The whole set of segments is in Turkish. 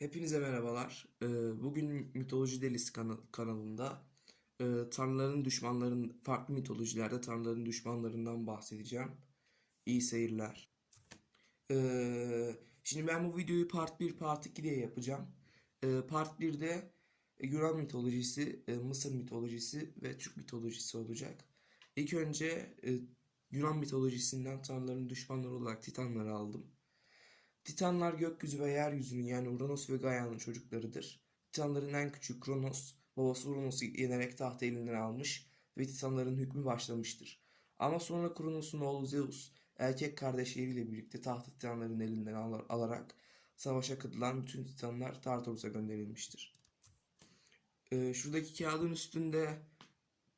Hepinize merhabalar. Ee, Bugün Mitoloji Delisi kana- kanalında e, tanrıların düşmanların farklı mitolojilerde tanrıların düşmanlarından bahsedeceğim. İyi seyirler. Ee, Şimdi ben bu videoyu part 1, part 2 diye yapacağım. Ee, Part 1'de Yunan mitolojisi, e, Mısır mitolojisi ve Türk mitolojisi olacak. İlk önce e, Yunan mitolojisinden tanrıların düşmanları olarak Titanları aldım. Titanlar gökyüzü ve yeryüzünün yani Uranüs ve Gaia'nın çocuklarıdır. Titanların en küçük Kronos, babası Uranüs'u yenerek tahtı elinden almış ve Titanların hükmü başlamıştır. Ama sonra Kronos'un oğlu Zeus, erkek kardeşleriyle birlikte tahtı Titanların elinden al- alarak savaşa katılan bütün Titanlar Tartarus'a gönderilmiştir. Ee, şuradaki kağıdın üstünde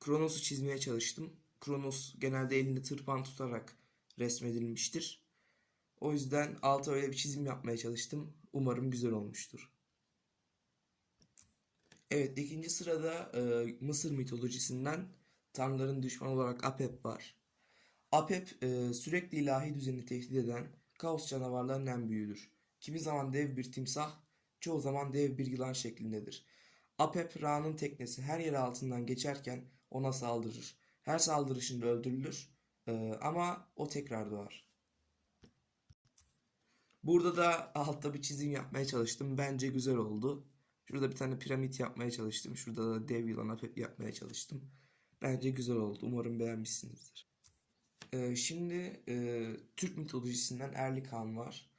Kronos'u çizmeye çalıştım. Kronos genelde elinde tırpan tutarak resmedilmiştir. O yüzden alta öyle bir çizim yapmaya çalıştım. Umarım güzel olmuştur. Evet, ikinci sırada e, Mısır mitolojisinden tanrıların düşmanı olarak Apep var. Apep e, sürekli ilahi düzeni tehdit eden kaos canavarlarının en büyüğüdür. Kimi zaman dev bir timsah, çoğu zaman dev bir yılan şeklindedir. Apep Ra'nın teknesi her yer altından geçerken ona saldırır. Her saldırışında öldürülür e, ama o tekrar doğar. Burada da altta bir çizim yapmaya çalıştım. Bence güzel oldu. Şurada bir tane piramit yapmaya çalıştım. Şurada da dev yılan yapmaya çalıştım. Bence güzel oldu. Umarım beğenmişsinizdir. Ee, şimdi e, Türk mitolojisinden Erlik-Han var.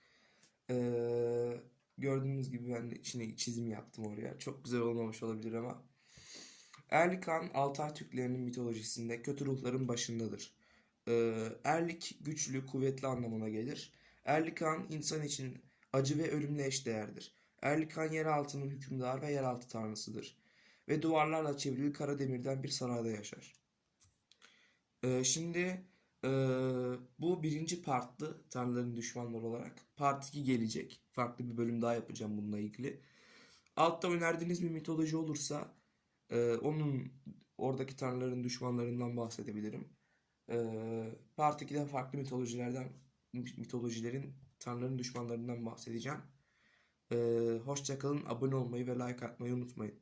Ee, gördüğünüz gibi ben de içine çizim yaptım oraya. Çok güzel olmamış olabilir ama. Erlik-Han Altay Türklerinin mitolojisinde kötü ruhların başındadır. Ee, erlik güçlü, kuvvetli anlamına gelir. Erlikan insan için acı ve ölümle eşdeğerdir. Erlikan yeraltının hükümdarı ve yeraltı tanrısıdır. Ve duvarlarla çevrili kara demirden bir sarayda yaşar. Ee, şimdi ee, bu birinci partlı tanrıların düşmanları olarak. Part 2 gelecek. Farklı bir bölüm daha yapacağım bununla ilgili. Altta önerdiğiniz bir mitoloji olursa ee, onun oradaki tanrıların düşmanlarından bahsedebilirim. Ee, Part 2'de farklı mitolojilerden mitolojilerin tanrıların düşmanlarından bahsedeceğim. Ee, hoşça kalın, abone olmayı ve like atmayı unutmayın.